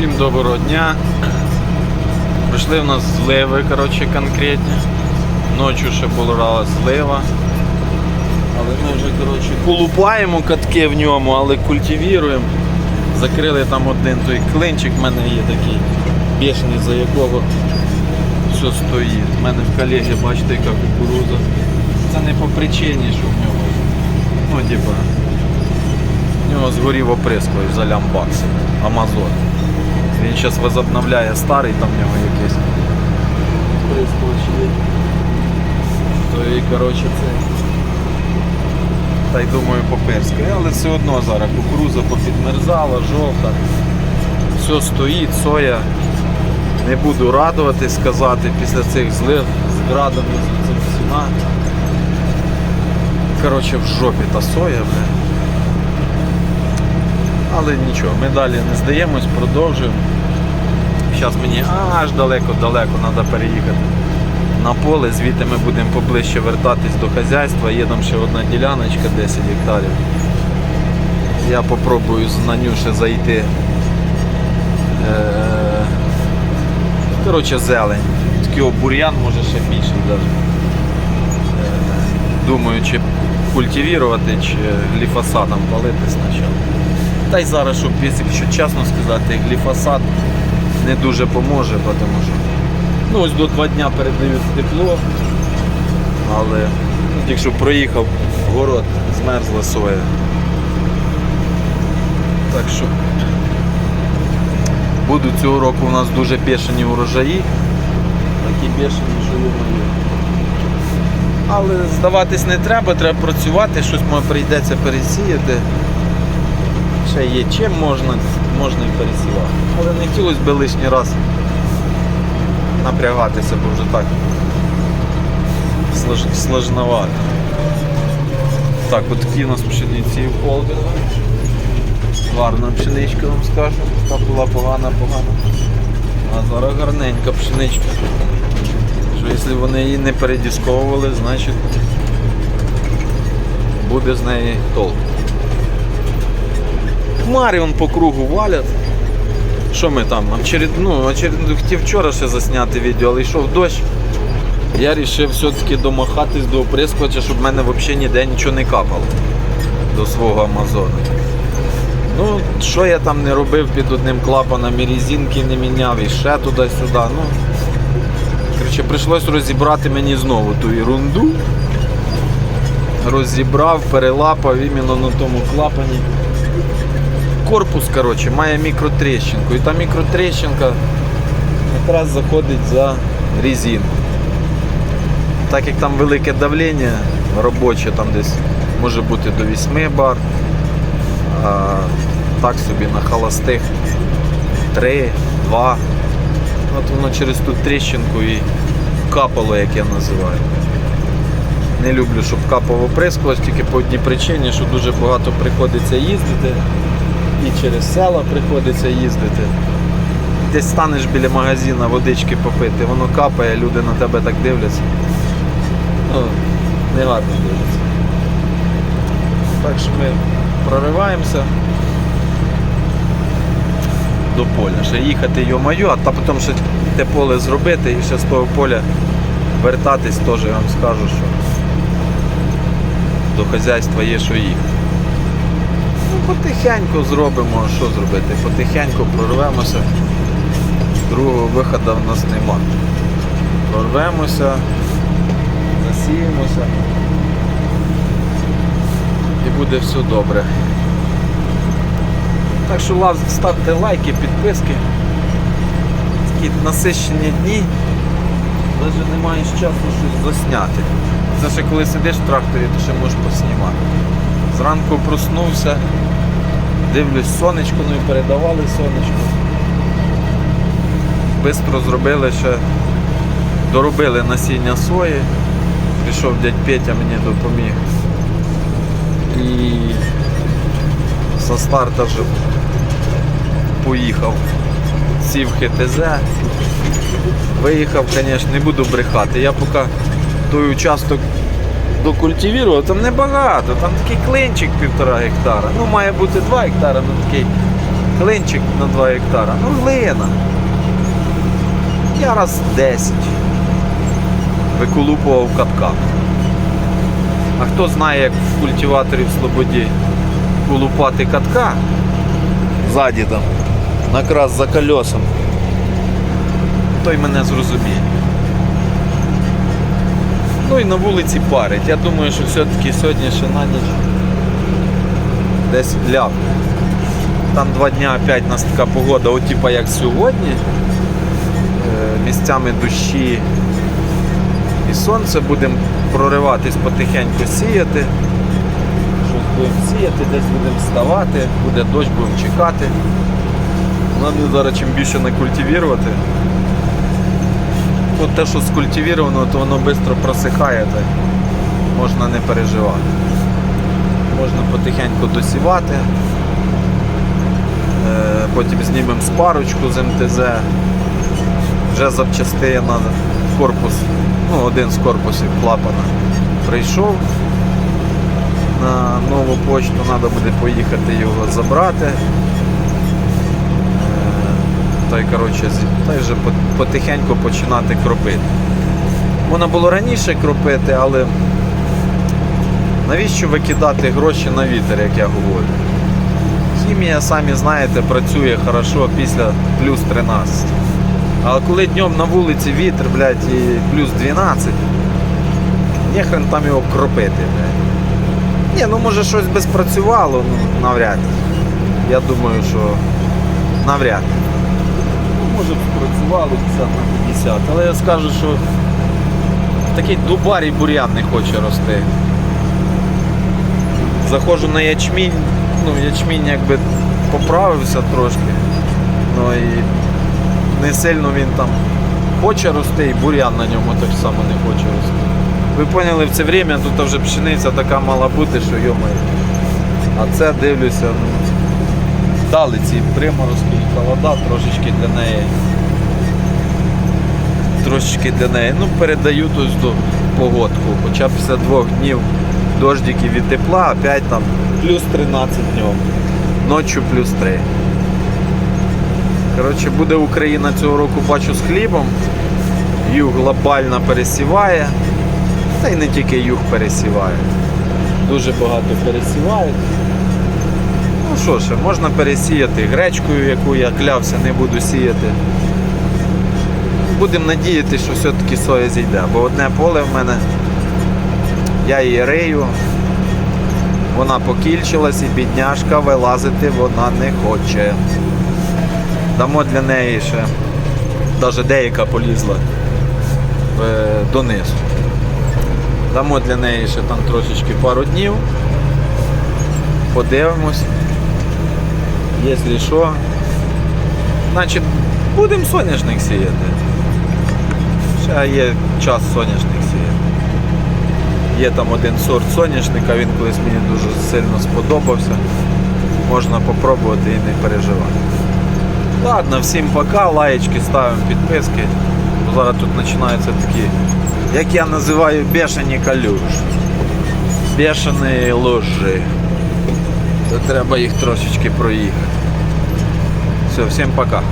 Всім доброго дня. Прийшли в нас зливи, коротше, конкретні. Ночі ще була злива. Але ми вже коротше, колупаємо катки в ньому, але культивіруємо. Закрили там один той клинчик, в мене є такий бешений, за якого все стоїть. У мене в колеги, бачите, яка кукуруза. Це не по причині, що в нього. Ну, типа. У нього згорів оприскувач за лямбакс. Амазон. Він зараз возобновляє старий, там в нього якийсь. То і коротше це. Та й думаю попирскає, але все одно зараз кукуруза попідмерзала, жовта. Все стоїть, соя. Не буду радуватись сказати після цих злив з градом з цим всіма. Коротше, в жопі та соя, бля. Але нічого, ми далі не здаємось, продовжуємо. Зараз мені аж далеко-далеко треба переїхати на поле, звідти ми будемо поближче вертатись до хазяйства. Є там ще одна діляночка 10 гектарів. Я попробую з Нанюше зайти. Е, Коротше, зелень. Такий бур'ян може ще більший навіть. Думаю, чи культивувати, чи гліфосатом палити спочатку. Та й зараз, щоб якщо чесно сказати, гліфосат не дуже поможе, тому що ну, ось до два дня передають тепло, але ну, якщо проїхав город, змерзла соя. Так що будуть цього року у нас дуже бешені урожаї. Такі бешені, що мої. Але здаватись не треба, треба працювати, щось може прийдеться пересіяти. Ще є чим можна, можна і пересівати. Але не хотілося б лишній раз напрягатися, бо вже так слож, сложновато. Так, от такі у нас пшениці в холдингу. Гарна пшеничка вам скажу. Та була погана, погана. А зараз гарненька пшеничка. Що якщо вони її не передісковували, значить буде з неї толк. Хмари вон по кругу валять. Що ми там? Очеред... Ну, очеред... Хотів вчора ще засняти відео, але йшов дощ. Я вирішив все-таки домахатись до оприскувача, щоб в мене взагалі ніде нічого не капало до свого Амазона. Ну, що я там не робив під одним клапаном і резинки не міняв, і ще туди-сюди. Ну, коротше, прийшлось розібрати мені знову ту ерунду. Розібрав, перелапав іменно на тому клапані. Корпус коротше, має мікротрещинку. І та мікротрещинка якраз заходить за резинку. Так як там велике давлення робоче, там десь може бути до 8 бар. А, так собі на холостих 3, 2. От воно через ту тріщинку і капало, як я називаю. Не люблю, щоб капав оприскувач, тільки по одній причині, що дуже багато приходиться їздити. І через села приходиться їздити. Десь станеш біля магазина водички попити, воно капає, люди на тебе так дивляться. Ну, не гарно дивляться. Так що ми прориваємося до поля. Ще їхати йо-маю, а та потім ще те поле зробити і ще з того поля вертатись теж я вам скажу, що до хазяйства є що їхати. Потихеньку зробимо, що зробити? Потихеньку прорвемося. Другого виходу в нас нема. Прорвемося, засіємося і буде все добре. Так що лав, ставте лайки, підписки. Такі насищені дні. Навіть не маєш часу щось засняти. Це ще коли сидиш в тракторі, то ще можеш поснімати. Зранку проснувся, дивлюсь сонечко, ну і передавали сонечко. Бистро зробили ще, доробили насіння сої. Прийшов дядь Петя мені допоміг. І со старта вже поїхав. Сів ХТЗ. Виїхав, звісно, не буду брехати. Я поки той участок докультивував, там небагато, там такий клинчик півтора гектара. Ну, має бути 2 гектара, ну такий Клинчик на 2 гектара. Ну, глина. Я раз 10 виколупував катками. А хто знає, як в культиваторі в Слободі колупати катка ззаді там, накраз за колесом, той мене зрозуміє. Ну і на вулиці парить. Я думаю, що все-таки сьогодні ще на ніч десь ляп. Там два дня опять у нас така погода, от типа як сьогодні. Е, Місцями дощі і сонце будемо прориватись потихеньку сіяти. Щось будемо сіяти, десь будемо вставати, буде дощ, будемо чекати. Нам зараз чим більше не культивірувати. От те, що скультивіровано, то воно швидко просихає, так можна не переживати. Можна потихеньку досівати. Е, Потім знімемо спарочку з МТЗ. Вже запчастина корпус, ну, один з корпусів клапана прийшов. На нову почту треба буде поїхати його забрати. Та й коротше, та й вже потихеньку починати кропити. Можна було раніше кропити, але навіщо викидати гроші на вітер, як я говорю? Хімія, самі знаєте, працює хорошо після плюс 13. А коли днем на вулиці вітер, блядь, і плюс 12, ніхрен там його кропити, блядь. Ні, ну може щось би спрацювало, ну навряд. Я думаю, що навряд. Може б спрацювало 50 на 50, але я скажу, що такий дубарій бур'ян не хоче рости. Заходжу на ячмінь, ну ячмінь якби поправився трошки. Ну і не сильно він там хоче рости, і бур'ян на ньому так само не хоче рости. Ви поняли, в це время тут вже пшениця така мала бути, що йомає. А це дивлюся, ну, дали ці приморозки і холода трошечки для неї. Трошечки для неї. Ну, передають ось до погодку. Хоча після двох днів дождиків і тепла, опять там плюс 13 днем. Ночі плюс 3. Коротше, буде Україна цього року, бачу, з хлібом. Юг глобально пересіває. Та й не тільки юг пересіває. Дуже багато пересівають. Ну що ще, можна пересіяти гречкою, яку я клявся, не буду сіяти. Будемо надіятися, що все-таки соя зійде, бо одне поле в мене, я її рию, вона покільчилась і бідняшка вилазити вона не хоче. Дамо для неї ще, навіть деяка полізла е, донизу. Дамо для неї ще там трошечки пару днів. Подивимось. Якщо що. Значить, будемо соняшник сіяти. Ще є час соняшник сіяти. Є там один сорт соняшника, він колись мені дуже сильно сподобався. Можна попробувати і не переживати. Ладно, всім пока, лаєчки ставимо, підписки. Бо Зараз тут починаються такі, як я називаю, бешені калюж. Бешені ложі. То треба їх трошечки проїхати. Все, всім пока.